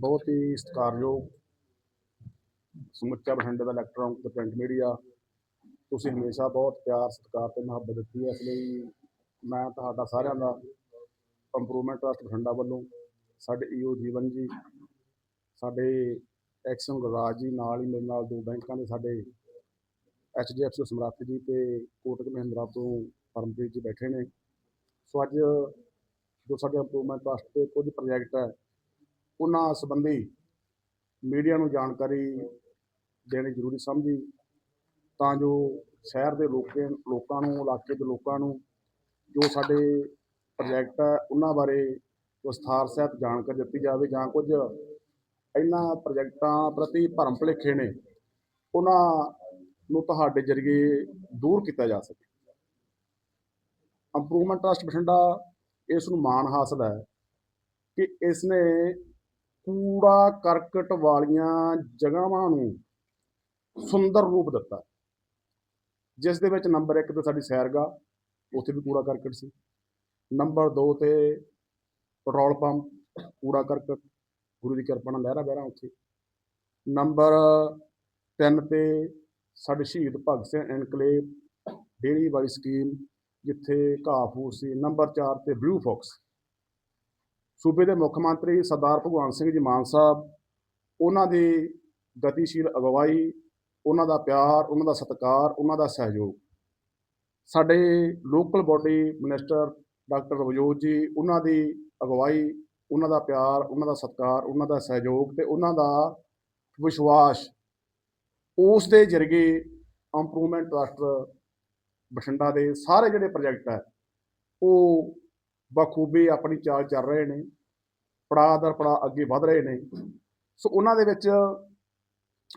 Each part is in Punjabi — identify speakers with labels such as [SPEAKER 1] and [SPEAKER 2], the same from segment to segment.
[SPEAKER 1] ਬਹੁਤ ਹੀ ਸਤਿਕਾਰਯੋਗ ਸਮੁੱਚਾ ਬਠਿੰਡੇ ਦਾ ਇਲੈਕਟ੍ਰੋਨਿਕ ਤੇ ਪ੍ਰਿੰਟ ਮੀਡੀਆ ਤੁਸੀਂ ਹਮੇਸ਼ਾ ਬਹੁਤ ਪਿਆਰ, ਸਤਿਕਾਰ ਤੇ ਮੁਹੱਬਤ ਦਿੱਤੀ ਹੈ। ਇਸ ਲਈ ਮੈਂ ਤੁਹਾਡਾ ਸਾਰਿਆਂ ਦਾ ਇੰਪਰੂਵਮੈਂਟ ਟਰਸਟ ਬਠਿੰਡਾ ਵੱਲੋਂ, ਸਾਡੇ ਈਓ ਜੀਵਨ ਜੀ, ਸਾਡੇ ਐਕਸ਼ਨ ਗੁਰਰਾਜ ਜੀ ਨਾਲ ਹੀ ਮੇਰੇ ਨਾਲ ਦੋ ਬੈਂਕਾਂ ਦੇ ਸਾਡੇ ਐਚਡੀਐਫਸੀ ਸਮਰੱਥ ਜੀ ਤੇ ਕੋਟਕ ਮਹਿੰਦਰਾ ਤੋਂ ਪਰਮਜੀਤ ਜੀ ਬੈਠੇ ਨੇ। ਸੋ ਅੱਜ ਜੋ ਸਾਡੇ ਇੰਪਰੂਵਮੈਂਟ ਟਰਸਟ 'ਤੇ ਕੁਝ ਪ੍ਰੋਜੈਕਟ ਹੈ ਉਹਨਾਂ ਸੰਬੰਧੀ ਮੀਡੀਆ ਨੂੰ ਜਾਣਕਾਰੀ ਦੇਣੀ ਜ਼ਰੂਰੀ ਸਮਝੀ ਤਾਂ ਜੋ ਸ਼ਹਿਰ ਦੇ ਲੋਕਾਂ ਲੋਕਾਂ ਨੂੰ, ਇਲਾਕੇ ਦੇ ਲੋਕਾਂ ਨੂੰ ਜੋ ਸਾਡੇ ਪ੍ਰੋਜੈਕਟ ਹੈ, ਉਹਨਾਂ ਬਾਰੇ ਵਿਸਥਾਰ ਸਹਿਤ ਜਾਣਕਾਰੀ ਦਿੱਤੀ ਜਾਵੇ ਜਾਂ ਕੁਝ ਇਹਨਾਂ ਪ੍ਰੋਜੈਕਟਾਂ ਪ੍ਰਤੀ ਭਰਮ ਭੁਲੇਖੇ ਨੇ, ਉਹਨਾਂ ਨੂੰ ਤੁਹਾਡੇ ਜ਼ਰੀਏ ਦੂਰ ਕੀਤਾ ਜਾ ਸਕੇ। ਇੰਪਰੂਵਮੈਂਟ ਟਰਸਟ ਬਠਿੰਡਾ ਇਸ ਨੂੰ ਮਾਣ ਹਾਸਲ ਹੈ ਕਿ ਇਸ ਨੇ ਕੂੜਾ ਕਰਕਟ ਵਾਲੀਆਂ ਜਗ੍ਹਾਵਾਂ ਨੂੰ ਸੁੰਦਰ ਰੂਪ ਦਿੱਤਾ। ਜਿਸ ਦੇ ਵਿੱਚ ਨੰਬਰ 1 ਤੇ ਸਾਡੀ ਸੈਰਗਾਹ ਉੱਥੇ ਵੀ ਕੂੜਾ ਕਰਕਟ ਸੀ। ਨੰਬਰ 2 ਤੇ ਪੈਟਰੋਲ ਪੰਪ, ਕੂੜਾ ਕਰਕਟ, ਗੁਰੂ ਦੀ ਕਿਰਪਾ ਨਾਲ ਲਹਿਰਾ ਬਹਿਰਾ ਉੱਥੇ। ਨੰਬਰ 3 ਤੇ ਸਾਡੇ ਸ਼ਹੀਦ ਭਗਤ ਸਿੰਘ ਐਨਕਲੇਵ ਡੇਰੀ ਵਾਲੀ ਸਕੀਮ, ਜਿੱਥੇ ਘਾਹ ਫੂਸ ਸੀ। ਨੰਬਰ 4 ਤੇ ਬਲੂ ਫੌਕਸ। ਸੂਬੇ ਦੇ ਮੁੱਖ ਮੰਤਰੀ ਸਰਦਾਰ ਭਗਵੰਤ ਸਿੰਘ ਜੀ ਮਾਨ ਸਾਹਿਬ, ਉਹਨਾਂ ਦੀ ਗਤੀਸ਼ੀਲ ਅਗਵਾਈ, ਉਹਨਾਂ ਦਾ ਪਿਆਰ, ਉਹਨਾਂ ਦਾ ਸਤਿਕਾਰ, ਉਹਨਾਂ ਦਾ ਸਹਿਯੋਗ। ਸਾਡੇ local body minister doctor Ravjot ji, ਉਹਨਾਂ ਦੀ ਅਗਵਾਈ, ਉਹਨਾਂ ਦਾ ਪਿਆਰ, ਉਹਨਾਂ ਦਾ ਸਤਿਕਾਰ, ਉਹਨਾਂ ਦਾ ਸਹਿਯੋਗ ਤੇ ਉਹਨਾਂ ਦਾ ਵਿਸ਼ਵਾਸ, ਉਸ ਦੇ ਜ਼ਰੀਏ ਇੰਪਰੂਵਮੈਂਟ ਟਰਸਟ ਬਠਿੰਡਾ ਦੇ ਸਾਰੇ ਜਿਹੜੇ ਪ੍ਰੋਜੈਕਟ ਹੈ, ਉਹ ਬਖੂਬੀ ਆਪਣੀ ਚਾਲ ਚੱਲ ਰਹੇ ਨੇ, ਪੜਾਅ ਦਰ ਪੜਾਅ ਅੱਗੇ ਵਧ ਰਹੇ ਨੇ। ਸੋ ਉਹਨਾਂ ਦੇ ਵਿੱਚ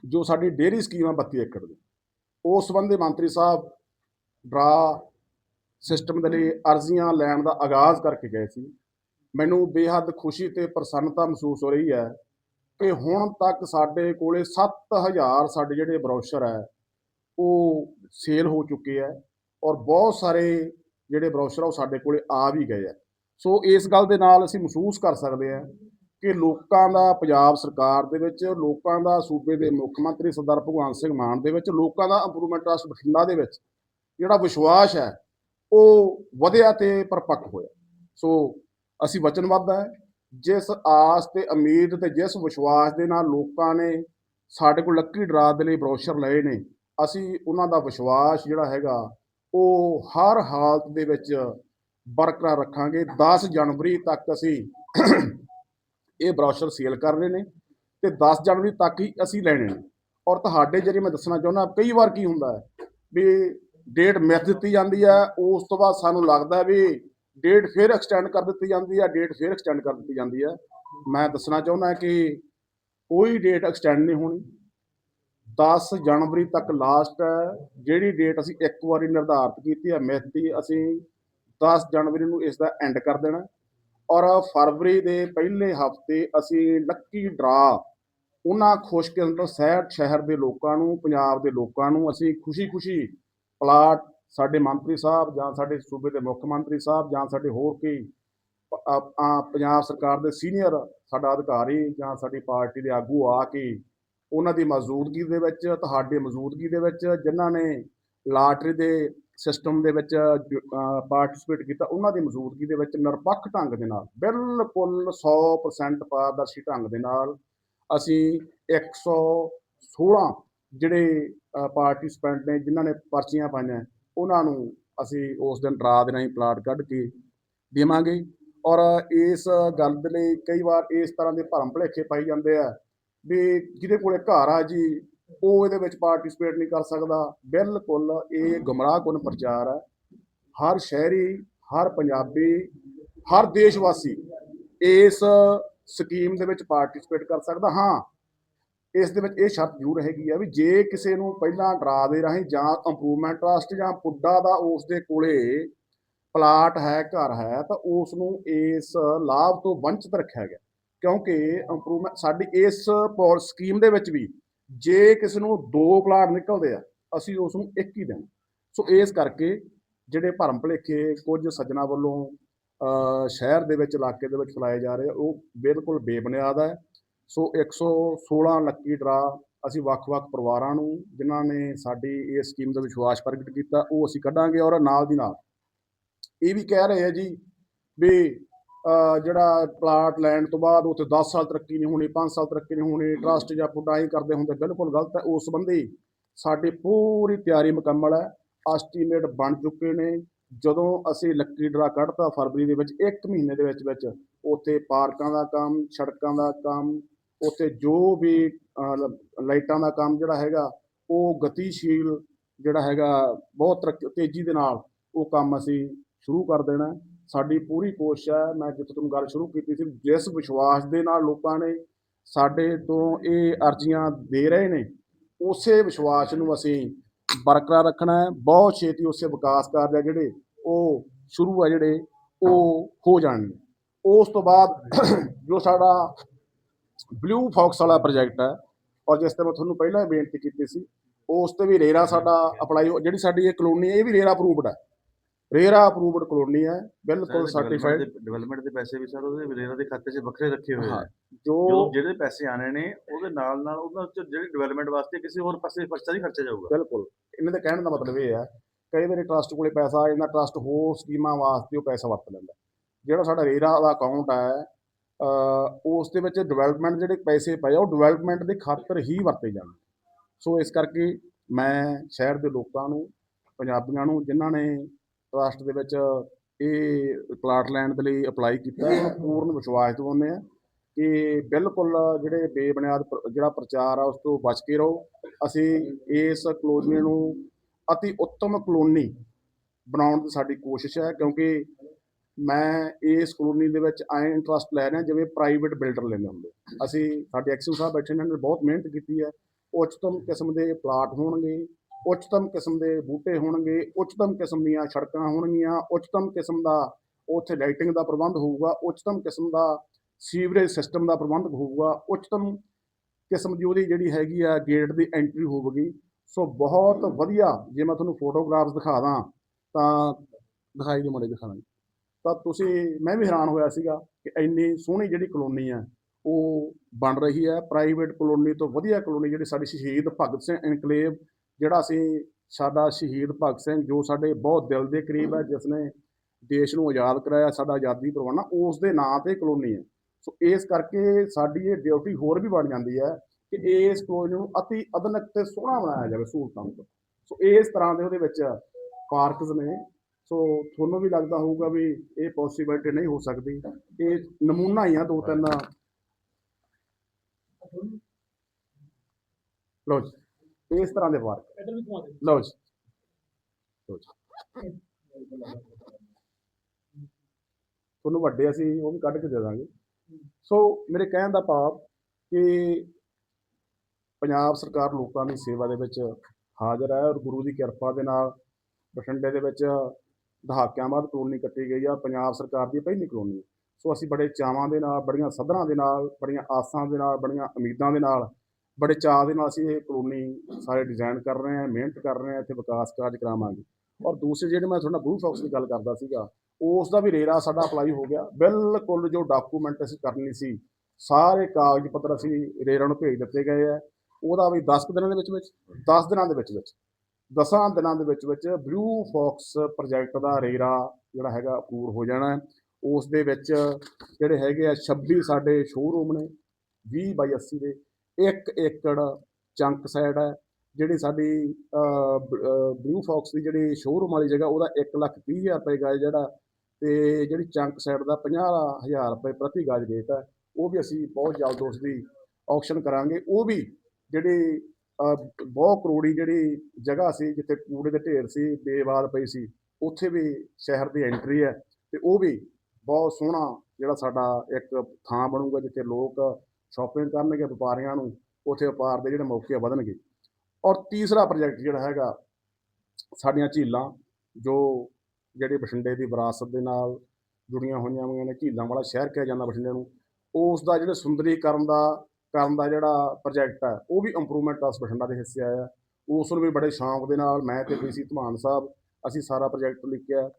[SPEAKER 1] ਜੋ ਸਾਡੀ ਡੇਅਰੀ ਸਕੀਮ ਆ 32 ਏਕੜ ਦੀ, ਉਸ ਸੰਬੰਧੀ ਮੰਤਰੀ ਸਾਹਿਬ ਡਰਾ ਸਿਸਟਮ ਦੇ ਲਈ ਅਰਜ਼ੀਆਂ ਲੈਣ ਦਾ ਆਗਾਜ਼ ਕਰਕੇ ਗਏ ਸੀ। ਮੈਨੂੰ ਬੇਹੱਦ ਖੁਸ਼ੀ ਤੇ ਪ੍ਰਸੰਨਤਾ ਮਹਿਸੂਸ ਹੋ ਰਹੀ ਹੈ ਕਿ ਹੁਣ ਤੱਕ ਸਾਡੇ ਕੋਲੇ 7000 ਸਾਡੇ ਜਿਹੜੇ ਬਰੋਸ਼ਰ ਹੈ, ਉਹ ਸੇਲ ਹੋ ਚੁੱਕੇ ਹੈ ਔਰ ਬਹੁਤ ਸਾਰੇ ਜਿਹੜੇ ਬਰੋਸ਼ਰ ਆ ਉਹ ਸਾਡੇ ਕੋਲੇ ਆ ਵੀ ਗਏ ਆ। ਸੋ ਇਸ ਗੱਲ ਦੇ ਨਾਲ ਅਸੀਂ ਮਹਿਸੂਸ ਕਰ ਸਕਦੇ ਹਾਂ ਕਿ ਲੋਕਾਂ ਦਾ ਪੰਜਾਬ ਸਰਕਾਰ ਦੇ ਵਿੱਚ, ਲੋਕਾਂ ਦਾ ਸੂਬੇ ਦੇ ਮੁੱਖ ਮੰਤਰੀ ਸਰਦਾਰ ਭਗਵੰਤ ਸਿੰਘ ਮਾਨ ਦੇ ਵਿੱਚ, ਲੋਕਾਂ ਦਾ ਇੰਪਰੂਵਮੈਂਟ ਟਰਸਟ ਬਠਿੰਡਾ ਦੇ ਵਿੱਚ ਜਿਹੜਾ ਵਿਸ਼ਵਾਸ ਹੈ, ਉਹ ਵਧਿਆ ਤੇ ਪਰਪੱਕ ਹੋਇਆ। ਸੋ ਅਸੀਂ ਵਚਨਬੱਧ ਹੈ, ਜਿਸ ਆਸ ਤੇ ਉਮੀਦ ਤੇ ਜਿਸ ਵਿਸ਼ਵਾਸ ਦੇ ਨਾਲ ਲੋਕਾਂ ਨੇ ਸਾਡੇ ਕੋਲ ਲੱਕੀ ਡਰਾ ਦੇ ਲਈ ਬਰੋਸ਼ਰ ਲਏ ਨੇ, ਅਸੀਂ ਉਹਨਾਂ ਦਾ ਵਿਸ਼ਵਾਸ ਜਿਹੜਾ ਹੈਗਾ ਉਹ ਹਰ ਹਾਲਤ ਦੇ ਵਿੱਚ ਬਰਕਰਾਰ ਰੱਖਾਂਗੇ। 10 ਜਨਵਰੀ ਤੱਕ ਅਸੀਂ ਇਹ ਬ੍ਰੋਸ਼ਰ ਸੇਲ ਕਰ ਰਹੇ ਨੇ ਤੇ 10 ਜਨਵਰੀ ਤੱਕ ਹੀ ਅਸੀਂ ਲੈਣੇ ਨੇ। ਔਰ ਤੁਹਾਡੇ ਜਰੀਏ ਮੈਂ ਦੱਸਣਾ ਚਾਹੁੰਦਾ, ਕਈ ਵਾਰ ਕੀ ਹੁੰਦਾ ਹੈ ਵੀ ਡੇਟ ਮਿਸ ਦਿੱਤੀ ਜਾਂਦੀ ਹੈ, ਉਸ ਤੋਂ ਬਾਅਦ ਸਾਨੂੰ ਲੱਗਦਾ ਵੀ ਡੇਟ ਫਿਰ ਐਕਸਟੈਂਡ ਕਰ ਦਿੱਤੀ ਜਾਂਦੀ ਹੈ, ਡੇਟ ਫਿਰ ਐਕਸਟੈਂਡ ਕਰ ਦਿੱਤੀ ਜਾਂਦੀ ਹੈ। ਮੈਂ ਦੱਸਣਾ ਚਾਹੁੰਦਾ ਕਿ ਕੋਈ ਡੇਟ ਐਕਸਟੈਂਡ ਨਹੀਂ ਹੋਣੀ। 10 ਜਨਵਰੀ ਤੱਕ ਲਾਸਟ ਹੈ। ਜਿਹੜੀ ਡੇਟ ਅਸੀਂ ਇੱਕ ਵਾਰੀ ਨਿਰਧਾਰਤ ਕੀਤੀ ਹੈ ਮਿਤੀ ਅਸੀਂ 10 ਜਨਵਰੀ ਨੂੰ ਇਸ ਦਾ ਐਂਡ ਕਰ ਦੇਣਾ ਔਰ ਫਰਵਰੀ ਦੇ ਪਹਿਲੇ ਹਫ਼ਤੇ ਅਸੀਂ ਲੱਕੀ ਡਰਾ ਉਹਨਾਂ ਖੁਸ਼ਕਿਸਮਤ ਸ਼ਹਿਰ ਸ਼ਹਿਰ ਦੇ ਲੋਕਾਂ ਨੂੰ, ਪੰਜਾਬ ਦੇ ਲੋਕਾਂ ਨੂੰ ਅਸੀਂ ਖੁਸ਼ੀ-ਖੁਸ਼ੀ ਪਲਾਟ ਸਾਡੇ ਮੰਤਰੀ ਸਾਹਿਬ ਜਾਂ ਸਾਡੇ ਸੂਬੇ ਦੇ ਮੁੱਖ ਮੰਤਰੀ ਸਾਹਿਬ ਜਾਂ ਸਾਡੇ ਹੋਰ ਕੋਈ ਪੰਜਾਬ ਸਰਕਾਰ ਦੇ ਸੀਨੀਅਰ ਸਾਡਾ ਅਧਿਕਾਰੀ ਜਾਂ ਸਾਡੀ ਪਾਰਟੀ ਦੇ ਆਗੂ ਆ ਕੇ ਉਹਨਾਂ ਦੀ ਮੌਜੂਦਗੀ ਦੇ ਵਿੱਚ, ਤੁਹਾਡੀ ਮੌਜੂਦਗੀ ਦੇ ਵਿੱਚ, ਜਿਨ੍ਹਾਂ ਨੇ ਲਾਟਰੀ ਦੇ ਸਿਸਟਮ ਦੇ ਵਿੱਚ ਪਾਰਟਿਸਿਪੇਟ ਕੀਤਾ, ਉਹਨਾਂ ਦੀ ਮੌਜੂਦਗੀ ਦੇ ਵਿੱਚ ਨਿਰਪੱਖ ਢੰਗ ਦੇ ਨਾਲ, ਬਿਲਕੁਲ 100% ਪਾਰਦਰਸ਼ੀ ਢੰਗ ਦੇ ਨਾਲ, ਅਸੀਂ 116 ਜਿਹੜੇ ਪਾਰਟਿਸਪੈਂਟ ਨੇ, ਜਿਨ੍ਹਾਂ ਨੇ ਪਰਚੀਆਂ ਪਾਈਆਂ, ਉਹਨਾਂ ਨੂੰ ਅਸੀਂ ਉਸ ਦਿਨ ਡਰਾ ਦੇ ਰਾਹੀਂ ਪਲਾਟ ਕੱਢ ਕੇ ਦੇਵਾਂਗੇ ਔਰ ਇਸ ਗੱਲ ਦੇ ਲਈ ਕਈ ਵਾਰ ਇਸ ਤਰ੍ਹਾਂ ਦੇ ਭਰਮ ਭੁਲੇਖੇ ਪਾਈ ਜਾਂਦੇ ਆ ਵੀ ਜਿਹਦੇ ਕੋਲੇ ਘਰ ਆ ਜੀ, ਉਹ ਇਹਦੇ ਵਿੱਚ ਪਾਰਟਿਸਿਪੇਟ ਨਹੀਂ ਕਰ ਸਕਦਾ। ਬਿਲਕੁਲ ਇਹ ਗੁੰਮਰਾਹਕੁਨ ਪ੍ਰਚਾਰ ਹੈ। ਹਰ ਸ਼ਹਿਰੀ, ਹਰ ਪੰਜਾਬੀ, ਹਰ ਦੇਸ਼ ਵਾਸੀ ਇਸ ਸਕੀਮ ਦੇ ਵਿੱਚ ਪਾਰਟਿਸਿਪੇਟ ਕਰ ਸਕਦਾ। ਹਾਂ, ਇਸ ਦੇ ਵਿੱਚ ਇਹ ਸ਼ਰਤ ਜ਼ਰੂਰ ਹੈਗੀ ਆ ਵੀ ਜੇ ਕਿਸੇ ਨੂੰ ਪਹਿਲਾਂ ਡਰਾ ਦੇ ਰਾਹੀਂ ਜਾਂ ਇੰਪਰੂਵਮੈਂਟ ਟਰਸਟ ਜਾਂ ਪੁੱਡਾ ਦਾ ਉਸ ਦੇ ਕੋਲੇ ਪਲਾਟ ਹੈ, ਘਰ ਹੈ, ਤਾਂ ਉਸ ਨੂੰ ਇਸ ਲਾਭ ਤੋਂ ਵੰਚਿਤ ਰੱਖਿਆ ਗਿਆ। ਕਿਉਂਕਿ ਇੰਪਰੂਵਮੈਂਟ ਸਾਡੀ ਇਸ ਪੌਲ ਸਕੀਮ ਦੇ ਵਿੱਚ ਵੀ ਜੇ ਕਿਸੇ ਨੂੰ ਦੋ ਪਲਾਟ ਨਿਕਲਦੇ ਆ, ਅਸੀਂ ਉਸ ਨੂੰ ਇੱਕ ਹੀ ਦੇਣਾ। ਸੋ ਇਸ ਕਰਕੇ ਜਿਹੜੇ ਭਰਮ ਭੁਲੇਖੇ ਕੁਝ ਸੱਜਣਾ ਵੱਲੋਂ ਸ਼ਹਿਰ ਦੇ ਵਿੱਚ, ਇਲਾਕੇ ਦੇ ਵਿੱਚ ਫੈਲਾਏ ਜਾ ਰਹੇ ਉਹ ਬਿਲਕੁਲ ਬੇਬੁਨਿਆਦ ਹੈ ਸੋ 116 ਲੱਕੀ ਡਰਾ ਅਸੀਂ ਵੱਖ-ਵੱਖ ਪਰਿਵਾਰਾਂ ਨੂੰ, ਜਿਨ੍ਹਾਂ ਨੇ ਸਾਡੀ ਇਸ ਸਕੀਮ ਦਾ ਵਿਸ਼ਵਾਸ ਪ੍ਰਗਟ ਕੀਤਾ, ਉਹ ਅਸੀਂ ਕੱਢਾਂਗੇ ਔਰ ਨਾਲ ਦੀ ਨਾਲ ਇਹ ਵੀ ਕਹਿ ਰਹੇ ਆ ਜੀ ਵੀ ਜਿਹੜਾ ਪਲਾਟ ਲੈਣ ਤੋਂ ਬਾਅਦ ਉੱਥੇ 10 ਸਾਲ ਤਰੱਕੀ ਨਹੀਂ ਹੋਣੀ 5 ਸਾਲ ਤਰੱਕੀ ਨਹੀਂ ਹੋਣੀ ਟਰਸਟ ਜਾਂ ਪੁਡਾਈ ਕਰਦੇ ਹੁੰਦੇ ਬਿਲਕੁਲ ਗਲਤ ਹੈ। ਉਸ ਸੰਬੰਧੀ ਸਾਡੀ ਪੂਰੀ ਤਿਆਰੀ ਮੁਕੰਮਲ ਹੈ। ਐਸਟੀਮੇਟ ਬਣ ਚੁੱਕੇ ਨੇ। ਜਦੋਂ ਅਸੀਂ ਲੱਕੀ ਡਰਾ ਕੱਢਤਾ ਫਰਵਰੀ ਦੇ ਵਿੱਚ 1 ਮਹੀਨੇ ਦੇ ਵਿੱਚ ਵਿੱਚ ਉੱਥੇ ਪਾਰਕਾਂ ਦਾ ਕੰਮ, ਸੜਕਾਂ ਦਾ ਕੰਮ, ਉੱਥੇ ਜੋ ਵੀ ਲਾਈਟਾਂ ਦਾ ਕੰਮ ਜਿਹੜਾ ਹੈਗਾ, ਉਹ ਗਤੀਸ਼ੀਲ ਜਿਹੜਾ ਹੈਗਾ, ਬਹੁਤ ਤਰੱਕੀ, ਤੇਜ਼ੀ ਦੇ ਨਾਲ ਉਹ ਕੰਮ ਅਸੀਂ ਸ਼ੁਰੂ ਕਰ ਦੇਣਾ ਸਾਡੀ ਪੂਰੀ ਕੋਸ਼ਿਸ਼ ਹੈ, ਮੈਂ ਜਿੱਥੋਂ ਤੁਹਾਨੂੰ ਗੱਲ ਸ਼ੁਰੂ ਕੀਤੀ ਸੀ, ਜਿਸ ਵਿਸ਼ਵਾਸ ਦੇ ਨਾਲ ਲੋਕਾਂ ਨੇ ਸਾਡੇ ਤੋਂ ਇਹ ਅਰਜ਼ੀਆਂ ਦੇ ਰਹੇ ਨੇ, ਉਸੇ ਵਿਸ਼ਵਾਸ ਨੂੰ ਅਸੀਂ ਬਰਕਰਾਰ ਰੱਖਣਾ ਹੈ। ਬਹੁਤ ਛੇਤੀ ਉਸੇ ਵਿਕਾਸ ਕਾਰਜ ਆ ਜਿਹੜੇ ਉਹ ਸ਼ੁਰੂ ਆ ਜਿਹੜੇ ਉਹ ਹੋ ਜਾਣਗੇ। ਉਸ ਤੋਂ ਬਾਅਦ ਜੋ ਸਾਡਾ ਬਲੂ ਫੌਕਸ ਵਾਲਾ ਪ੍ਰੋਜੈਕਟ ਹੈ, ਔਰ ਜਿਸ ਤੇ ਮੈਂ ਤੁਹਾਨੂੰ ਪਹਿਲਾਂ ਬੇਨਤੀ ਕੀਤੀ ਸੀ, ਉਸ ਤੇ ਵੀ ਰੇਰਾ ਸਾਡਾ ਅਪਲਾਈ ਜਿਹੜੀ ਸਾਡੀ ਇਹ ਕਲੋਨੀ ਇਹ ਵੀ ਰੇਰਾ ਅਪਰੂਵਡ ਹੈ। ਰੇਰਾ ਅਪਰੂਵਡ ਕਲੋਨੀ ਹੈ ਬਿਲਕੁਲ ਸਰਟੀਫਾਈਡ
[SPEAKER 2] ਡਿਵੈਲਪਮੈਂਟ ਦੇ ਪੈਸੇ ਵੀ ਸਰ ਉਹਦੇ ਰੇਰਾ ਦੇ ਖਾਤੇ 'ਚ ਵੱਖਰੇ ਰੱਖੇ ਹੋਏ ਆ।
[SPEAKER 1] ਜੋ
[SPEAKER 2] ਜਿਹੜੇ ਪੈਸੇ ਆਣੇ ਨੇ ਉਹਦੇ ਨਾਲ ਨਾਲ ਉਹਨਾਂ 'ਚ ਜਿਹੜੇ ਡਿਵੈਲਪਮੈਂਟ ਵਾਸਤੇ ਕਿਸੇ ਹੋਰ ਪਾਸੇ ਖਰਚਾ ਨਹੀਂ ਖਰਚਿਆ ਜਾਊਗਾ।
[SPEAKER 1] ਬਿਲਕੁਲ ਇਹਨਾਂ ਦੇ ਕਹਿਣ ਦਾ ਮਤਲਬ ਇਹ ਹੈ ਕਈ ਵਾਰੀ ਟਰਸਟ ਕੋਲੇ ਪੈਸਾ ਆ ਜਾਂਦਾ ਟਰਸਟ ਹੋਰ ਸਕੀਮਾਂ ਵਾਸਤੇ ਉਹ ਪੈਸਾ ਵਰਤ ਲੈਂਦਾ। ਜਿਹੜਾ ਸਾਡਾ ਰੇਰਾ ਦਾ ਅਕਾਊਂਟ ਹੈ ਉਸ ਦੇ ਵਿੱਚ ਡਿਵੈਲਪਮੈਂਟ ਜਿਹੜੇ ਪੈਸੇ ਪਏ ਉਹ ਡਿਵੈਲਪਮੈਂਟ ਦੇ ਖਾਤਰ ਹੀ ਵਰਤੇ ਜਾਣ। ਸੋ ਇਸ ਕਰਕੇ ਮੈਂ ਸ਼ਹਿਰ ਦੇ ਲੋਕਾਂ ਨੂੰ ਪੰਜਾਬੀਆਂ ਨੂੰ ਜਿਨ੍ਹਾਂ ਨੇ ਟਰਸਟ ਦੇ ਵਿੱਚ ਇਹ ਪਲਾਟ ਲੈਣ ਦੇ ਲਈ ਅਪਲਾਈ ਕੀਤਾ। ਨੂੰ ਪੂਰਨ ਵਿਸ਼ਵਾਸ ਦਿਵਾਉਂਦੇ ਆ ਕਿ ਬਿਲਕੁਲ ਜਿਹੜੇ ਬੇਬੁਨਿਆਦ ਜਿਹੜਾ ਪ੍ਰਚਾਰ ਆ ਉਸ ਤੋਂ ਬਚ ਕੇ ਰਹੋ। ਅਸੀਂ ਇਸ ਕਲੋਨੀ ਨੂੰ ਅਤੀ ਉੱਤਮ ਕਲੋਨੀ ਬਣਾਉਣ ਦੀ ਸਾਡੀ ਕੋਸ਼ਿਸ਼ ਹੈ ਕਿਉਂਕਿ ਮੈਂ ਇਸ ਕਲੋਨੀ ਦੇ ਵਿੱਚ ਐ ਇੰਟਰਸਟ ਲੈ ਰਿਹਾ ਜਿਵੇਂ ਪ੍ਰਾਈਵੇਟ ਬਿਲਡਰ ਲੈਂਦੇ ਹੁੰਦੇ। ਅਸੀਂ ਸਾਡੇ ਐਕਸ਼ਨ ਸਾਹਿਬ ਬੈਠੇ ਨੇ ਬਹੁਤ ਮਿਹਨਤ ਕੀਤੀ ਹੈ। ਉੱਚਤਮ ਕਿਸਮ ਦੇ ਪਲਾਟ ਹੋਣਗੇ। ਉੱਚਤਮ ਕਿਸਮ ਦੇ ਬੂਟੇ ਹੋਣਗੇ, ਉੱਚਤਮ ਕਿਸਮ ਦੀਆਂ ਸੜਕਾਂ ਹੋਣਗੀਆਂ, ਉੱਚਤਮ ਕਿਸਮ ਦਾ ਉੱਥੇ ਲਾਈਟਿੰਗ ਦਾ ਪ੍ਰਬੰਧ ਹੋਊਗਾ, ਉੱਚਤਮ ਕਿਸਮ ਦਾ ਸੀਵਰੇਜ ਸਿਸਟਮ ਦਾ ਪ੍ਰਬੰਧ ਹੋਊਗਾ, ਉੱਚਤਮ ਕਿਸਮ ਦੀ ਉਹਦੀ ਜਿਹੜੀ ਹੈਗੀ ਆ ਗੇਟ ਦੀ ਐਂਟਰੀ ਹੋਵੇਗੀ ਸੋ ਬਹੁਤ ਵਧੀਆ, ਜੇ ਮੈਂ ਤੁਹਾਨੂੰ ਫੋਟੋਗ੍ਰਾਫਸ ਦਿਖਾ ਦਾਂ, ਤਾਂ ਦਿਖਾਈ ਦੇ ਮੜੇ ਦਿਖਾਵਾਂਗੇ ਤਾਂ ਤੁਸੀਂ, ਮੈਂ ਵੀ ਹੈਰਾਨ ਹੋਇਆ ਸੀਗਾ ਕਿ ਇੰਨੀ ਸੋਹਣੀ ਜਿਹੜੀ ਕਲੋਨੀ ਹੈ ਉਹ ਬਣ ਰਹੀ ਹੈ ਪ੍ਰਾਈਵੇਟ ਕਲੋਨੀ ਤੋਂ ਵਧੀਆ ਕਲੋਨੀ ਜਿਹੜੀ ਸਾਡੀ ਸ਼ਹੀਦ ਭਗਤ ਸਿੰਘ ਇਨਕਲੇਵ ਜਿਹੜਾ ਅਸੀਂ, ਸਾਡਾ ਸ਼ਹੀਦ ਭਗਤ ਸਿੰਘ ਜੋ ਸਾਡੇ ਬਹੁਤ ਦਿਲ ਦੇ ਕਰੀਬ ਹੈ ਜਿਸ ਨੇ ਦੇਸ਼ ਨੂੰ ਆਜ਼ਾਦ ਕਰਾਇਆ, ਸਾਡਾ ਆਜ਼ਾਦੀ ਪਰਵਾਨਾ ਉਸ ਦੇ ਨਾਂ ਤੇ ਕਲੋਨੀ ਹੈ। ਸੋ ਇਸ ਕਰਕੇ ਸਾਡੀ ਇਹ ਡਿਊਟੀ ਹੋਰ ਵੀ ਬਣ ਜਾਂਦੀ ਹੈ ਕਿ ਇਸ ਕਲੋਨੀ ਨੂੰ ਅਤੀ ਆਧੁਨਿਕ ਤੇ ਸੋਹਣਾ ਬਣਾਇਆ ਜਾਵੇ ਸਹੂਲਤਾਂ ਤੋਂ ਸੋ ਇਸ ਤਰ੍ਹਾਂ ਦੇ ਉਹਦੇ ਵਿੱਚ ਪਾਰਕਸ ਨੇ, ਸੋ ਤੁਹਾਨੂੰ ਵੀ ਲੱਗਦਾ ਹੋਊਗਾ ਵੀ ਇਹ ਪੋਸੀਬਿਲਿਟੀ ਨਹੀਂ ਹੋ ਸਕਦੀ। ਇਹ ਨਮੂਨਾ ਹੀ ਆ ਦੋ ਤਿੰਨ। ਲਓ ਜੀ। ਇਸ ਤਰ੍ਹਾਂ ਦੇ ਪਾਰਕ
[SPEAKER 3] ਇੱਧਰ ਵੀ ਘੁਮਾ ਦੇ।
[SPEAKER 1] ਲਓ ਜੀ। ਲਓ ਜੀ। ਤੁਹਾਨੂੰ ਵੱਡੇ ਅਸੀਂ ਉਹ ਵੀ ਕੱਢ ਕੇ ਦੇ ਦਾਂਗੇ। ਸੋ ਮੇਰੇ ਕਹਿਣ ਦਾ ਭਾਵ ਕਿ ਪੰਜਾਬ ਸਰਕਾਰ ਲੋਕਾਂ ਦੀ ਸੇਵਾ ਦੇ ਵਿੱਚ ਹਾਜ਼ਰ ਹੈ ਔਰ ਗੁਰੂ ਦੀ ਕਿਰਪਾ ਦੇ ਨਾਲ ਬਠਿੰਡੇ ਦੇ ਵਿੱਚ ਦਹਾਕਿਆਂ ਬਾਅਦ ਕਲੋਨੀ ਕੱਟੀ ਗਈ ਆ ਪੰਜਾਬ ਸਰਕਾਰ ਦੀ ਪਹਿਲੀ ਕਲੋਨੀ। ਸੋ ਅਸੀਂ ਬੜੇ ਚਾਵਾਂ ਦੇ ਨਾਲ ਬੜੀਆਂ ਸੱਧਰਾਂ ਦੇ ਨਾਲ ਬੜੀਆਂ ਆਸਾਂ ਦੇ ਨਾਲ ਬੜੀਆਂ ਉਮੀਦਾਂ ਦੇ ਨਾਲ ਬੜੇ ਚਾਅ ਦੇ ਨਾਲ ਅਸੀਂ ਇਹ ਕਲੋਨੀ ਸਾਰੇ ਡਿਜ਼ਾਈਨ ਕਰ ਰਹੇ ਹਾਂ, ਮਿਹਨਤ ਕਰ ਰਹੇ ਹਾਂ, ਇੱਥੇ ਵਿਕਾਸ ਕਾਰਜ ਕਰਾਵਾਂਗੇ। ਔਰ ਦੂਸਰੇ ਜਿਹੜੇ ਮੈਂ ਤੁਹਾਡਾ ਬਲੂ ਫੌਕਸ ਦੀ ਗੱਲ ਕਰਦਾ ਸੀਗਾ ਉਸ ਦਾ ਵੀ ਰੇਰਾ ਸਾਡਾ ਅਪਲਾਈ ਹੋ ਗਿਆ। ਬਿਲਕੁਲ ਜੋ ਡਾਕੂਮੈਂਟ ਅਸੀਂ ਕਰਨੀ ਸੀ, ਸਾਰੇ ਕਾਗਜ਼ ਪੱਤਰ ਅਸੀਂ ਰੇਰਾ ਨੂੰ ਭੇਜ ਦਿੱਤੇ ਗਏ ਆ। ਉਹਦਾ ਵੀ 10 ਕੁ ਦਿਨਾਂ ਦੇ ਵਿੱਚ ਵਿੱਚ 10 ਦਿਨਾਂ ਦੇ ਵਿੱਚ ਵਿੱਚ 10 ਦਿਨਾਂ ਦੇ ਵਿੱਚ ਵਿੱਚ ਬਲੂ ਫੌਕਸ ਪ੍ਰੋਜੈਕਟ ਦਾ ਰੇਰਾ ਜਿਹੜਾ ਹੈਗਾ ਅਪਰੂਵ ਹੋ ਜਾਣਾ ਉਸ ਦੇ ਵਿੱਚ ਜਿਹੜੇ ਹੈਗੇ ਆ 26 ਸਾਡੇ ਸ਼ੋਰੂਮ ਨੇ 20 ਬਾਈ 80 ਦੇ। 1 ਏਕੜ ਚੰਕ ਸਾਈਡ ਹੈ, ਜਿਹੜੀ ਸਾਡੀ ਬਲੂ ਫੌਕਸ ਦੀ ਜਿਹੜੀ ਸ਼ੋਰੂਮ ਵਾਲੀ ਜਗ੍ਹਾ, ਉਹਦਾ 1 ਲੱਖ 30 ਹਜ਼ਾਰ ਰੁਪਏ ਗਾਜ ਜਿਹੜਾ ਤੇ ਜਿਹੜੀ ਚੰਕ ਸਾਈਡ ਦਾ 50000 ਰੁਪਏ ਪ੍ਰਤੀ ਗਾਜ ਰੇਟ ਹੈ, ਉਹ ਵੀ ਅਸੀਂ ਬਹੁਤ ਜਲਦ ਉਸ ਦੀ ਆਕਸ਼ਨ ਕਰਾਂਗੇ। ਉਹ ਵੀ ਜਿਹੜੀ ਬਹੁਤ ਕਰੋੜੀ ਜਿਹੜੀ ਜਗ੍ਹਾ ਸੀ, ਜਿੱਥੇ ਕੂੜੇ ਦੇ ਢੇਰ ਸੀ ਬੇਵਾਦ ਪਈ ਸੀ, ਉੱਥੇ ਵੀ ਸ਼ਹਿਰ ਦੀ ਐਂਟਰੀ ਹੈ ਤੇ ਉਹ ਵੀ ਬਹੁਤ ਸੋਹਣਾ ਜਿਹੜਾ ਸਾਡਾ ਇੱਕ ਥਾਂ ਬਣੂਗਾ, ਜਿੱਥੇ ਲੋਕ ਸ਼ਾਪਿੰਗ ਕਰਨਗੇ ਵਪਾਰੀਆਂ ਨੂੰ ਉੱਥੇ ਵਪਾਰ ਦੇ ਜਿਹੜੇ ਮੌਕੇ ਵਧਣਗੇ। ਔਰ ਤੀਸਰਾ ਪ੍ਰੋਜੈਕਟ ਜਿਹੜਾ ਹੈਗਾ, ਸਾਡੀਆਂ ਝੀਲਾਂ, ਜੋ ਜਿਹੜੇ ਬਠਿੰਡੇ ਦੀ ਵਿਰਾਸਤ ਦੇ ਨਾਲ ਜੁੜੀਆਂ ਹੋਈਆਂ ਹੋਈਆਂ ਨੇ, ਝੀਲਾਂ ਵਾਲਾ ਸ਼ਹਿਰ ਕਿਹਾ ਜਾਂਦਾ ਬਠਿੰਡੇ ਨੂੰ ਉਸ ਦਾ ਜਿਹੜੇ ਸੁੰਦਰੀਕਰਨ ਦਾ, ਕਰਨ ਦਾ ਜਿਹੜਾ ਪ੍ਰੋਜੈਕਟ ਹੈ, ਉਹ ਵੀ ਇੰਪਰੂਵਮੈਂਟ ਟਰਸਟ ਬਠਿੰਡਾ ਦੇ ਹਿੱਸੇ ਆਇਆ। ਉਸ ਨੂੰ ਵੀ ਬੜੇ ਸ਼ੌਂਕ ਦੇ ਨਾਲ, ਮੈਂ ਤੇ ਪੀਸੀ ਧਮਾਨ ਸਾਹਿਬ, ਅਸੀਂ ਸਾਰਾ ਪ੍ਰੋਜੈਕਟ ਲਿਖਿਆ।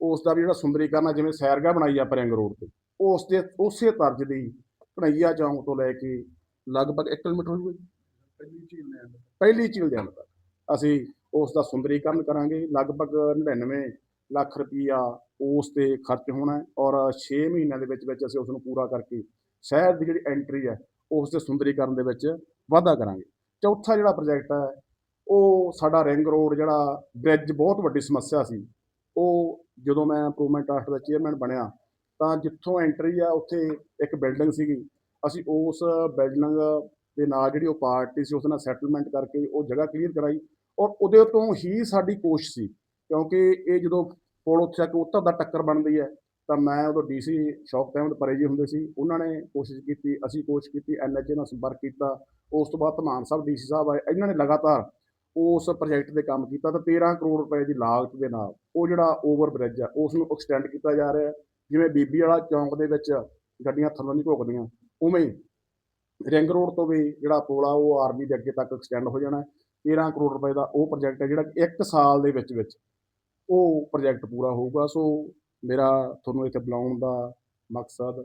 [SPEAKER 1] ਉਸ ਦਾ ਵੀ ਜਿਹੜਾ ਸੁੰਦਰੀਕਰਨ ਹੈ, ਜਿਵੇਂ ਸੈਰਗਾ ਬਣਾਈ ਆ ਪਰਿੰਗ ਰੋਡ ਤੇ, ਉਸ ਦੇ, ਉਸੇ ਤਰਜ਼ ਦੀ ਕਨਈਆ ਚੌਂਕ ਤੋਂ ਲੈ ਕੇ ਲਗਭਗ 1 ਕਿਲੋਮੀਟਰ ਹੋਊਗਾ
[SPEAKER 2] ਪਹਿਲੀ ਝੀਲ ਨੇ
[SPEAKER 1] ਪਹਿਲੀ ਝੀਲ ਦੇ ਅੰਦਰ। ਅਸੀਂ ਉਸ ਦਾ ਸੁੰਦਰੀਕਰਨ ਕਰਾਂਗੇ। ਲਗਭਗ 99 ਲੱਖ ਰੁਪਈਆ ਉਸ ਤੇ ਖਰਚ ਹੋਣਾ ਹੈ ਔਰ 6 ਮਹੀਨਿਆਂ ਦੇ ਵਿੱਚ ਵਿੱਚ ਅਸੀਂ ਉਸ ਨੂੰ ਪੂਰਾ ਕਰਕੇ ਸ਼ਹਿਰ ਦੀ ਜਿਹੜੀ ਐਂਟਰੀ ਹੈ, ਉਸ ਦੇ ਸੁੰਦਰੀਕਰਨ ਦੇ ਵਿੱਚ ਵਾਧਾ ਕਰਾਂਗੇ। ਚੌਥਾ ਜਿਹੜਾ ਪ੍ਰੋਜੈਕਟ ਹੈ, ਉਹ ਸਾਡਾ ਰਿੰਗ ਰੋਡ ਜਿਹੜਾ ਬ੍ਰਿਜ ਬਹੁਤ ਵੱਡੀ ਸਮੱਸਿਆ ਸੀ। ਉਹ ਜਦੋਂ ਮੈਂ ਇੰਪਰੂਵਮੈਂਟ ਟਰਸਟ ਦਾ ਚੇਅਰਮੈਨ ਬਣਿਆ ਤਾਂ ਜਿੱਥੋਂ ਐਂਟਰੀ ਆ, ਉੱਥੇ ਇੱਕ ਬਿਲਡਿੰਗ ਸੀਗੀ। ਅਸੀਂ ਉਸ ਬਿਲਡਿੰਗ ਦੇ ਨਾਲ ਜਿਹੜੀ ਉਹ ਪਾਰਟੀ ਸੀ, ਉਸ ਨਾਲ ਸੈਟਲਮੈਂਟ ਕਰਕੇ ਉਹ ਜਗ੍ਹਾ ਕਲੀਅਰ ਕਰਾਈ ਔਰ ਉਹਦੇ ਤੋਂ ਹੀ ਸਾਡੀ ਕੋਸ਼ਿਸ਼ ਸੀ, ਕਿਉਂਕਿ ਇਹ ਜਦੋਂ ਪੁਲ ਉੱਥੇ ਆ ਕੇ ਉੱਤਰ ਦਾ ਟੱਕਰ ਬਣਦੀ ਹੈ, ਤਾਂ ਮੈਂ ਉਦੋਂ ਡੀਸੀ ਸ਼ੌਕ ਅਹਿਮਦ ਪਰੇ ਜੀ ਹੁੰਦੇ ਸੀ। ਉਹਨਾਂ ਨੇ ਕੋਸ਼ਿਸ਼ ਕੀਤੀ, ਅਸੀਂ ਕੋਸ਼ਿਸ਼ ਕੀਤੀ ਐਨਐਚਏ ਨਾਲ ਸੰਪਰਕ ਕੀਤਾ। ਉਸ ਤੋਂ ਬਾਅਦ ਧਮਾਨ ਸਾਹਿਬ ਡੀਸੀ ਸਾਹਿਬ ਆਏ। ਇਹਨਾਂ ਨੇ ਲਗਾਤਾਰ ਉਸ ਪ੍ਰੋਜੈਕਟ ਤੇ ਕੰਮ ਕੀਤਾ। ਤਾਂ 13 ਕਰੋੜ ਰੁਪਏ ਦੀ ਲਾਗਤ ਦੇ ਨਾਲ ਉਹ ਜਿਹੜਾ ਓਵਰ ਬ੍ਰਿਜ ਆ, ਉਸ ਨੂੰ ਐਕਸਟੈਂਡ ਕੀਤਾ ਜਾ ਰਿਹਾ ਜਿਵੇਂ ਬੀਬੀ ਵਾਲਾ ਚੌਂਕ ਦੇ ਵਿੱਚ ਗੱਡੀਆਂ ਥੱਲੋਂ ਨਹੀਂ ਘੁੱਕਦੀਆਂ, ਉਵੇਂ ਹੀ ਰਿੰਗ ਰੋਡ ਤੋਂ ਵੀ ਜਿਹੜਾ ਪੋਲ ਆ ਉਹ ਆਰਮੀ ਦੇ ਅੱਗੇ ਤੱਕ ਐਕਸਟੈਂਡ ਹੋ ਜਾਣਾ ਹੈ। 13 ਕਰੋੜ ਰੁਪਏ ਦਾ ਉਹ ਪ੍ਰੋਜੈਕਟ ਹੈ ਜਿਹੜਾ ਕਿ ਇੱਕ ਸਾਲ ਦੇ ਵਿੱਚ ਵਿੱਚ ਉਹ ਪ੍ਰੋਜੈਕਟ ਪੂਰਾ ਹੋਊਗਾ। ਸੋ ਮੇਰਾ ਤੁਹਾਨੂੰ ਇੱਥੇ ਬੁਲਾਉਣ ਦਾ ਮਕਸਦ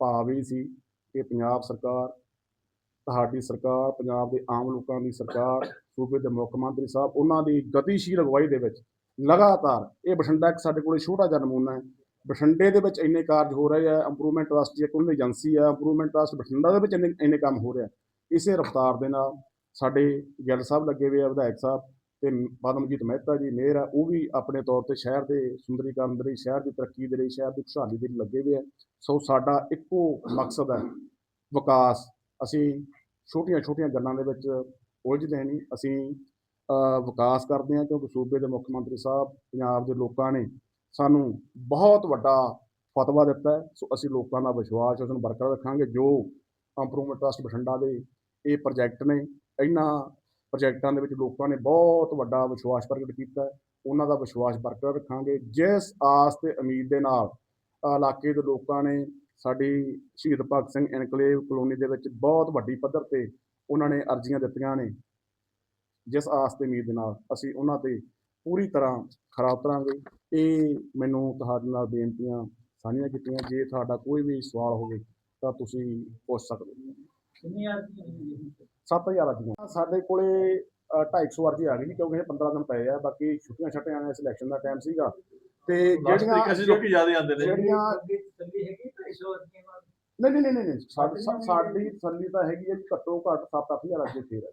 [SPEAKER 1] ਭਾਵ ਇਹ ਸੀ ਕਿ ਪੰਜਾਬ ਸਰਕਾਰ, ਤੁਹਾਡੀ ਸਰਕਾਰ, ਪੰਜਾਬ ਦੇ ਆਮ ਲੋਕਾਂ ਦੀ ਸਰਕਾਰ, ਸੂਬੇ ਦੇ ਮੁੱਖ ਮੰਤਰੀ ਸਾਹਿਬ, ਉਹਨਾਂ ਦੀ ਗਤੀਸ਼ੀਲ ਅਗਵਾਈ ਦੇ ਵਿੱਚ ਲਗਾਤਾਰ ਇਹ ਬਠਿੰਡਾ ਇੱਕ ਸਾਡੇ ਕੋਲੇ ਛੋਟਾ ਜਿਹਾ ਨਮੂਨਾ ਹੈ। ਬਠਿੰਡੇ ਦੇ ਵਿੱਚ ਇੰਨੇ ਕਾਰਜ ਹੋ ਰਹੇ ਆ ਇੰਪਰੂਵਮੈਂਟ ਟਰਸਟ ਦੀ ਇੱਕ ਉਹਨਾਂ ਦੀ ਏਜੰਸੀ ਆ ਇੰਪਰੂਵਮੈਂਟ ਟਰਸਟ ਬਠਿੰਡਾ ਦੇ ਵਿੱਚ ਇੰਨੇ ਇੰਨੇ ਕੰਮ ਹੋ ਰਿਹਾ ਇਸੇ ਰਫ਼ਤਾਰ ਦੇ ਨਾਲ ਸਾਡੇ ਗਿੱਲ ਸਾਹਿਬ ਲੱਗੇ ਹੋਏ ਆ, ਵਿਧਾਇਕ ਸਾਹਿਬ ਤੇ ਪਦਮਜੀਤ ਮਹਿਤਾ ਜੀ, ਮੇਅਰ ਆ, ਉਹ ਵੀ ਆਪਣੇ ਤੌਰ ਤੇ ਸ਼ਹਿਰ ਦੇ ਸੁੰਦਰੀਕਰਨ ਦੇ ਲਈ, ਸ਼ਹਿਰ ਦੀ ਤਰੱਕੀ ਦੇ ਲਈ, ਸ਼ਹਿਰ ਦੀ ਖੁਸ਼ਹਾਲੀ ਦੇ ਲਈ ਲੱਗੇ ਹੋਏ ਆ। ਸੋ ਸਾਡਾ ਇੱਕੋ ਮਕਸਦ ਹੈ ਵਿਕਾਸ। ਅਸੀਂ ਛੋਟੀਆਂ ਛੋਟੀਆਂ ਗੱਲਾਂ ਦੇ ਵਿੱਚ ਉਲਝਦੇ ਨਹੀਂ। ਅਸੀਂ ਵਿਕਾਸ ਕਰਦੇ ਹਾਂ ਕਿਉਂਕਿ ਸੂਬੇ ਦੇ ਮੁੱਖ ਮੰਤਰੀ ਸਾਹਿਬ, ਪੰਜਾਬ ਦੇ ਲੋਕਾਂ ਨੇ ਸਾਨੂੰ ਬਹੁਤ ਵੱਡਾ ਫਤਵਾ ਦਿੱਤਾ ਹੈ। ਸੋ ਅਸੀਂ ਲੋਕਾਂ ਦਾ ਵਿਸ਼ਵਾਸ ਉਸ ਨੂੰ ਬਰਕਰਾਰ ਰੱਖਾਂਗੇ। ਜੋ ਇੰਪਰੂਵਮੈਂਟ ਟਰਸਟ ਬਠਿੰਡਾ ਦੇ ਇਹ ਪ੍ਰੋਜੈਕਟ ਨੇ, ਇਹਨਾਂ ਪ੍ਰੋਜੈਕਟਾਂ ਦੇ ਵਿੱਚ ਲੋਕਾਂ ਨੇ ਬਹੁਤ ਵੱਡਾ ਵਿਸ਼ਵਾਸ ਪ੍ਰਗਟ ਕੀਤਾ ਹੈ। ਉਹਨਾਂ ਦਾ ਵਿਸ਼ਵਾਸ ਬਰਕਰਾਰ ਰੱਖਾਂਗੇ। ਜਿਸ ਆਸ ਤੇ ਉਮੀਦ ਦੇ ਨਾਲ ਇਲਾਕੇ ਦੇ ਲੋਕਾਂ ਨੇ ਸਾਡੀ ਸ਼ਹੀਦ ਭਗਤ ਸਿੰਘ ਐਨਕਲੇਵ ਕਲੋਨੀ ਦੇ ਵਿੱਚ ਬਹੁਤ ਵੱਡੀ ਪੱਧਰ ਤੇ ਉਹਨਾਂ ਨੇ ਅਰਜ਼ੀਆਂ ਦਿੱਤੀਆਂ ਨੇ। ਜਿਸ ਆਸ ਤੇ ਉਮੀਦ ਦੇ ਨਾਲ ਅਸੀਂ ਉਹਨਾਂ ਤੇ ਪੂਰੀ ਤਰ੍ਹਾਂ ਖਰਾ ਉਤਰਾਂਗੇ ਇਹ ਮੈਨੂੰ ਤੁਹਾਡੇ ਨਾਲ ਬੇਨਤੀਆਂ ਸਾਂਝੀਆਂ ਕੀਤੀਆਂ ਜੇ ਤੁਹਾਡਾ ਕੋਈ ਵੀ ਸਵਾਲ ਹੋਵੇ ਤਾਂ ਤੁਸੀਂ ਪੁੱਛ ਸਕਦੇ ਹੋ।
[SPEAKER 3] ਕਿੰਨੀ ਅਰਜ਼ੀਆਂ ਹੋਈਆਂ ਜੀ?
[SPEAKER 1] 7000 ਅਰਜ਼ੀਆਂ। ਸਾਡੇ ਕੋਲੇ ਅ, 250 ਅਰਜ਼ੀ ਆ ਗਈ ਜੀ ਕਿਉਂਕਿ ਇਹ 15 ਦਿਨ ਪਏ ਆ ਬਾਕੀ ਛੁੱਟੀਆਂ ਛੱਟੀਆਂ ਨੇ ਸਿਲੈਕਸ਼ਨ ਦਾ ਟਾਈਮ ਸੀਗਾ। ਤੇ ਜਿਹੜੀਆਂ
[SPEAKER 2] ਅਸੀਂ ਲੋਕੀ ਜ਼ਿਆਦਾ ਆਉਂਦੇ ਨੇ।
[SPEAKER 1] ਜਿਹੜੀਆਂ
[SPEAKER 3] ਚੱਲੀ ਹੈਗੀ 250 ਅਰਜ਼ੀਆਂ ਬਾਅਦ
[SPEAKER 1] ਨਹੀਂ ਨਹੀਂ ਨਹੀਂ ਨਹੀਂ ਸਾਡੀ ਸਾਡੀ ਤਸੱਲੀ ਤਾਂ ਹੈਗੀ ਹੈ ਘੱਟੋ ਘੱਟ 7-8000 ਅੱਗੇ ਫੇਰ ਹੈ।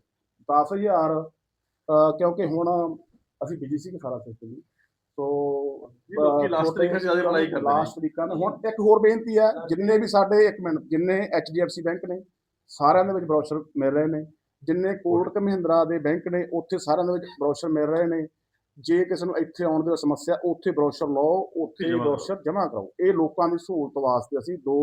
[SPEAKER 1] 10000 ਅ, ਕਿਉਂਕਿ ਹੁਣ ਅਸੀਂ ਬਿਜ਼ੀ ਸੀ ਕਿ ਸਾਰਾ ਸਿਸਟਮ ਜੀ। ਸੋ
[SPEAKER 2] ਲੋਕੀ ਲਾਸਟ ਤਰੀਕ ਜ਼ਿਆਦਾ ਅਪਲਾਈ ਕਰਦੇ
[SPEAKER 1] ਲਾਸਟ ਤਰੀਕਾਂ ਨੇ ਹੁਣ ਇੱਕ ਹੋਰ ਬੇਨਤੀ ਹੈ ਜਿੰਨੇ ਵੀ ਸਾਡੇ ਇੱਕ ਮਿੰਟ ਜਿੰਨੇ HDFC ਬੈਂਕ ਨੇ ਸਾਰਿਆਂ ਦੇ ਵਿੱਚ ਬ੍ਰੋਸ਼ਰ ਮਿਲ ਰਹੇ ਨੇ। ਜਿੰਨੇ ਕੋਟਕ ਮਹਿੰਦਰਾ ਦੇ ਬੈਂਕ ਨੇ ਉੱਥੇ ਸਾਰਿਆਂ ਦੇ ਵਿੱਚ ਬ੍ਰੋਸ਼ਰ ਮਿਲ ਰਹੇ ਨੇ। ਜੇ ਕਿਸੇ ਨੂੰ ਇੱਥੇ ਆਉਣ ਦੀ ਸਮੱਸਿਆ ਉੱਥੇ ਬ੍ਰੋਸ਼ਰ ਲਓ ਉੱਥੇ। ਬ੍ਰੋਸ਼ਰ ਜਮ੍ਹਾਂ ਕਰਾਓ ਇਹ ਲੋਕਾਂ ਦੀ ਸਹੂਲਤ ਵਾਸਤੇ ਅਸੀਂ ਦੋ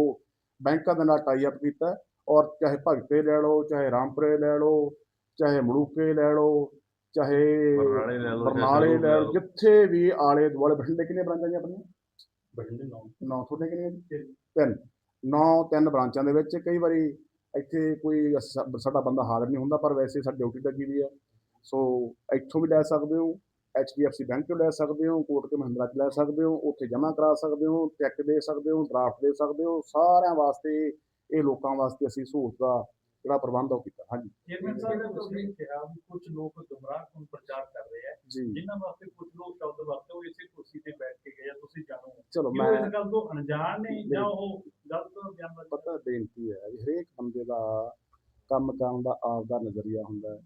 [SPEAKER 1] ਬੈਂਕਾਂ ਦੇ ਨਾਲ ਟਾਈ ਅਪ ਕੀਤਾ ਔਰ ਚਾਹੇ ਭਗਤੇ ਲੈ ਲਓ ਚਾਹੇ ਰਾਮਪੁਰੇ ਲੈ ਲਓ ਚਾਹੇ ਮਲੂਕੇ ਲੈ ਲਓ ਚਾਹੇ
[SPEAKER 2] ਬਰਨਾਲੇ ਲੈ ਲਓ,
[SPEAKER 1] ਬਰਨਾਲੇ ਲਓ। ਜਿੱਥੇ ਵੀ ਆਲੇ ਦੁਆਲੇ ਬਠਿੰਡੇ ਕਿੰਨੀਆਂ ਬ੍ਰਾਂਚਾਂ ਜੀ ਆਪਣੀਆਂ?
[SPEAKER 2] ਬਠਿੰਡੇ ਨੌ।
[SPEAKER 1] ਨੌ ਤੁਹਾਡੇ ਕਿੰਨੀਆਂ ਜੀ? ਤਿੰਨ। ਨੌ ਤਿੰਨ ਬ੍ਰਾਂਚਾਂ ਦੇ ਵਿੱਚ ਕਈ ਵਾਰੀ ਇੱਥੇ ਕੋਈ ਸਾਡਾ ਬੰਦਾ ਹਾਜ਼ਰ ਨਹੀਂ ਹੁੰਦਾ ਪਰ ਵੈਸੇ ਸਾਡੀ ਡਿਊਟੀ ਲੱਗੀ ਵੀ ਹੈ। ਸੋ ਇੱਥੋਂ ਵੀ ਲੈ ਸਕਦੇ ਹੋ HDFC ਬੈਂਕ ਤੋਂ ਲੈ ਸਕਦੇ ਹੋ ਕੋਟਕ ਮਹਿੰਦਰਾ ਚ ਲੈ ਸਕਦੇ ਹੋ ਉੱਥੇ ਜਮ੍ਹਾਂ ਕਰਾ ਸਕਦੇ ਹੋ ਚੈੱਕ ਦੇ ਸਕਦੇ ਹੋ ਡਰਾਫਟ ਦੇ ਸਕਦੇ ਹੋ ਸਾਰਿਆਂ ਵਾਸਤੇ ਇਹ ਲੋਕਾਂ ਵਾਸਤੇ ਅਸੀਂ ਸਹੂਲਤ ਦਾ ਜਿਹੜਾ ਪ੍ਰਬੰਧ ਉਹ ਕੀਤਾ ਹਾਂਜੀ।
[SPEAKER 3] ਚੇਅਰਮੈਨ ਸਾਹਿਬ ਤੁਸੀਂ ਕਿਹਾ ਵੀ ਕੁਝ ਲੋਕ ਗੁੰਮਰਾਹ ਨੂੰ ਪ੍ਰਚਾਰ ਕਰ ਰਹੇ ਆ ਜਿਨ੍ਹਾਂ ਵਾਸਤੇ ਕੁਝ ਲੋਕ ਸ਼ਬਦ ਵਰਤੇ ਉਹ ਇਸੇ ਕੁਰਸੀ ਤੇ ਬੈਠ ਕੇ ਗਏ ਆ ਤੁਸੀਂ ਜਾਣੋ।
[SPEAKER 1] ਚਲੋ ਮੈਂ
[SPEAKER 3] ਇਸ ਗੱਲ ਤੋਂ ਅਣਜਾਣ ਨੇ ਜਾਂ ਉਹ ਗਲਤ ਬਿਆਨ
[SPEAKER 1] ਪਤਾ ਬੇਨਤੀ ਹੈ ਵੀ ਹਰੇਕ ਬੰਦੇ ਦਾ ਕੰਮ ਕਰਨ ਦਾ ਆਪਦਾ ਨਜ਼ਰੀਆ ਹੁੰਦਾ ਹੈ।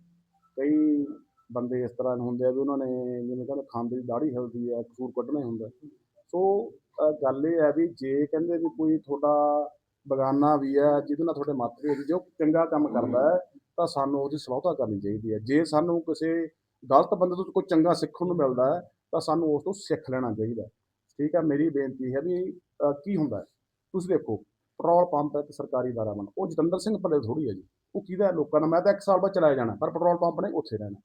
[SPEAKER 1] ਕਈ ਬੰਦੇ ਇਸ ਤਰ੍ਹਾਂ ਦੇ ਹੁੰਦੇ ਆ ਵੀ ਉਹਨਾਂ ਨੇ ਜਿਵੇਂ ਕਹਿੰਦੇ ਖਾਂਦੇ ਦੀ ਦਾੜੀ ਹਿਲਦੀ ਹੈ ਕਸੂਰ ਕੱਢਣਾ ਹੁੰਦਾ ਸੋ ਗੱਲ ਇਹ ਹੈ ਵੀ ਜੇ ਕਹਿੰਦੇ ਵੀ ਕੋਈ ਤੁਹਾਡਾ ਬਗਾਨਾ ਵੀ ਹੈ ਜਿਹਦੇ ਨਾਲ ਤੁਹਾਡੇ ਮਾਤਰੇ ਦੀ ਜੋ। ਚੰਗਾ ਕੰਮ ਕਰਦਾ ਹੈ ਤਾਂ ਸਾਨੂੰ ਉਹਦੀ ਸਲਾਹਤਾ ਕਰਨੀ ਚਾਹੀਦੀ ਹੈ। ਜੇ ਸਾਨੂੰ ਕਿਸੇ ਗਲਤ ਬੰਦੇ ਤੋਂ ਕੋਈ ਚੰਗਾ ਸਿੱਖਣ ਨੂੰ ਮਿਲਦਾ ਹੈ ਤਾਂ ਸਾਨੂੰ ਉਸ ਤੋਂ ਸਿੱਖ ਲੈਣਾ ਚਾਹੀਦਾ ਠੀਕ ਹੈ ਮੇਰੀ ਬੇਨਤੀ ਹੈ ਵੀ ਅ, ਕੀ ਹੁੰਦਾ ਹੈ? ਤੁਸੀਂ ਦੇਖੋ ਪੈਟਰੋਲ ਪੰਪ ਹੈ ਇੱਕ ਸਰਕਾਰੀ ਦਾਰਾ ਬਣ। ਉਹ ਜਤਿੰਦਰ ਸਿੰਘ ਪੱਲੇ ਥੋੜੀ ਹੈ ਜੀ। ਉਹ ਕਿਹਦਾ ਹੈ? ਲੋਕਾਂ ਦਾ। ਮੈਂ ਤਾਂ ਇੱਕ ਸਾਲ ਬਾਅਦ ਚਲਾਇਆ ਜਾਣਾ ਪਰ ਪੈਟਰੋਲ ਪੰਪ ਨੇ ਉੱਥੇ ਰਹਿਣਾ।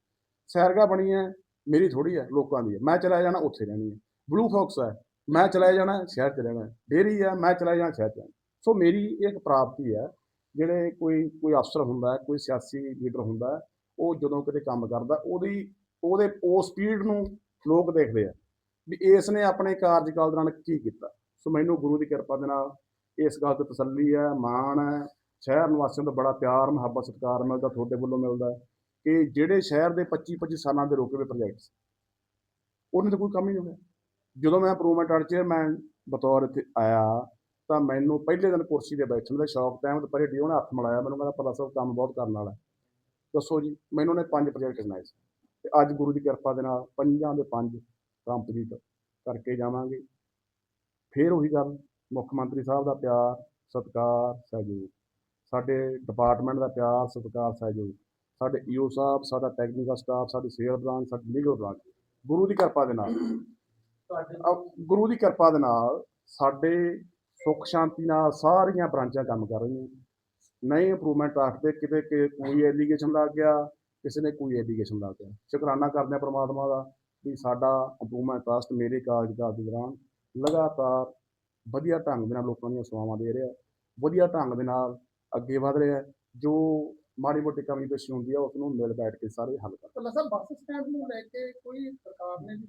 [SPEAKER 1] ਸੈਰਗਾ ਬਣੀ ਹੈ ਮੇਰੀ ਥੋੜੀ ਹੈ ਲੋਕਾਂ ਦੀ ਹੈ। ਮੈਂ ਚਲਾਇਆ ਜਾਣਾ ਉੱਥੇ ਰਹਿਣੀ ਹੈ। ਬਲੂ ਫੌਕਸ ਹੈ ਮੈਂ ਚਲਾਇਆ ਜਾਣਾ ਸ਼ਹਿਰ ਚ ਰਹਿਣਾ ਡੇਰੀ ਹੈ ਮੈਂ ਚਲਾਇਆ ਜਾਣਾ ਸ਼ਹਿਰ ਚ ਰਹਿਣਾ ਸੋ ਮੇਰੀ ਇਹ ਇੱਕ ਪ੍ਰਾਪਤੀ ਹੈ, ਜਿਹੜੇ ਕੋਈ ਕੋਈ ਅਫਸਰ ਹੁੰਦਾ ਕੋਈ ਸਿਆਸੀ ਲੀਡਰ ਹੁੰਦਾ ਉਹ ਜਦੋਂ ਕਿਤੇ ਕੰਮ ਕਰਦਾ, ਉਹਦੀ, ਉਹਦੇ ਉਸ ਸਪੀਡ ਨੂੰ ਲੋਕ ਦੇਖਦੇ ਆ ਵੀ ਇਸ ਨੇ ਆਪਣੇ ਕਾਰਜਕਾਲ ਦੌਰਾਨ ਕੀ ਕੀਤਾ। ਸੋ ਮੈਨੂੰ ਗੁਰੂ ਦੀ ਕਿਰਪਾ ਦੇ ਨਾਲ ਇਸ ਗੱਲ ਤੇ ਤਸੱਲੀ ਹੈ, ਮਾਣ ਹੈ। ਸ਼ਹਿਰ ਨਿਵਾਸੀਆਂ ਦਾ ਬੜਾ ਪਿਆਰ, ਮੁਹੱਬਤ, ਸਤਿਕਾਰ ਮਿਲਦਾ, ਤੁਹਾਡੇ ਵੱਲੋਂ ਮਿਲਦਾ ਕਿ ਜਿਹੜੇ ਸ਼ਹਿਰ ਦੇ 25 25 ਸਾਲਾਂ ਦੇ ਰੁਕੇ ਹੋਏ ਪ੍ਰੋਜੈਕਟਸ ਉਹਨਾਂ ਤੇ ਕੋਈ ਕੰਮ ਹੀ ਨਹੀਂ ਹੋਇਆ। ਜਦੋਂ ਮੈਂ ਇੰਪਰੂਵਮੈਂਟ ਆਰ ਚੇਅਰਮੈਨ ਬਤੌਰ ਇੱਥੇ ਆਇਆ ਤਾਂ ਮੈਨੂੰ ਪਹਿਲੇ ਦਿਨ ਕੁਰਸੀ ਤੇ ਬੈਠਣ ਦਾ ਸ਼ੌਕ ਤਾਂ ਤੇ ਪਰੇ ਡੀ ਉਹਨੇ ਹੱਥ ਮਿਲਾਇਆ ਮੈਨੂੰ ਕਹਿੰਦਾ ਪਤਾ ਸਭ ਕੰਮ ਬਹੁਤ ਕਰਨ ਵਾਲਾ। ਦੱਸੋ ਜੀ ਮੈਨੂੰ ਉਹਨੇ ਪੰਜ ਪ੍ਰੋਜੈਕਟ ਸੁਣਾਏ ਸੀ। ਤੇ ਅੱਜ ਗੁਰੂ ਦੀ ਕਿਰਪਾ ਦੇ ਨਾਲ ਪੰਜਾਂ ਦੇ ਪੰਜ ਕੰਪਲੀਟ ਕਰਕੇ ਜਾਵਾਂਗੇ। ਫਿਰ ਉਹੀ ਗੱਲ ਮੁੱਖ ਮੰਤਰੀ ਸਾਹਿਬ ਦਾ ਪਿਆਰ ਸਤਿਕਾਰ ਸਹਿਯੋਗ। ਸਾਡੇ ਡਿਪਾਰਟਮੈਂਟ ਦਾ ਪਿਆਰ ਸਤਿਕਾਰ ਸਹਿਯੋਗ। ਸਾਡੇ ਈਓ ਸਾਹਿਬ ਸਾਡਾ ਟੈਕਨੀਕਲ ਸਟਾਫ ਸਾਡੀ ਸੇਲ ਬ੍ਰਾਂਚ ਸਾਡੀ ਲੀਗਲ ਬ੍ਰਾਂਚ ਗੁਰੂ ਦੀ ਕਿਰਪਾ ਦੇ ਨਾਲ। ਗੁਰੂ ਦੀ ਕਿਰਪਾ ਦੇ ਨਾਲ ਸਾਡੇ ਸੁੱਖ ਸ਼ਾਂਤੀ ਨਾਲ ਸਾਰੀਆਂ ਬ੍ਰਾਂਚਾਂ ਕੰਮ ਕਰ ਰਹੀਆਂ। ਨਹੀਂ ਇੰਪਰੂਵਮੈਂਟ ਆਖਦੇ ਕਿਤੇ ਕਿ ਕੋਈ ਐਲੀਗੇਸ਼ਨ ਲੱਗ ਗਿਆ, ਕਿਸੇ ਨੇ ਕੋਈ ਐਲੀਗੇਸ਼ਨ ਲੱਗ ਗਿਆ। ਸ਼ੁਕਰਾਨਾ ਕਰਦੇ ਹਾਂ ਪ੍ਰਮਾਤਮਾ ਦਾ ਵੀ ਸਾਡਾ ਇੰਪਰੂਵਮੈਂਟ ਟਰਸਟ ਮੇਰੇ ਕਾਰਜਕਾਲ ਦੇ ਦੌਰਾਨ ਲਗਾਤਾਰ ਵਧੀਆ ਢੰਗ ਦੇ ਨਾਲ ਲੋਕਾਂ ਦੀਆਂ ਸੇਵਾਵਾਂ ਦੇ ਰਿਹਾ। ਵਧੀਆ ਢੰਗ ਦੇ ਨਾਲ ਅੱਗੇ ਵਧ ਰਿਹਾ। ਜੋ ਮਾੜੀ ਮੋਟੀ ਕਮੀ ਪੇਸ਼ੀ ਹੁੰਦੀ ਆ, ਉਸ ਨੂੰ ਮਿਲ ਬੈਠ ਕੇ ਸਾਰੇ ਹੱਲ ਕਰ
[SPEAKER 4] ਭੱਲਾ ਬੱਸ ਸਟੈਂਡ ਨੂੰ ਲੈ ਕੇ ਕੋਈ ਸਰਕਾਰ ਨੇ ਵੀ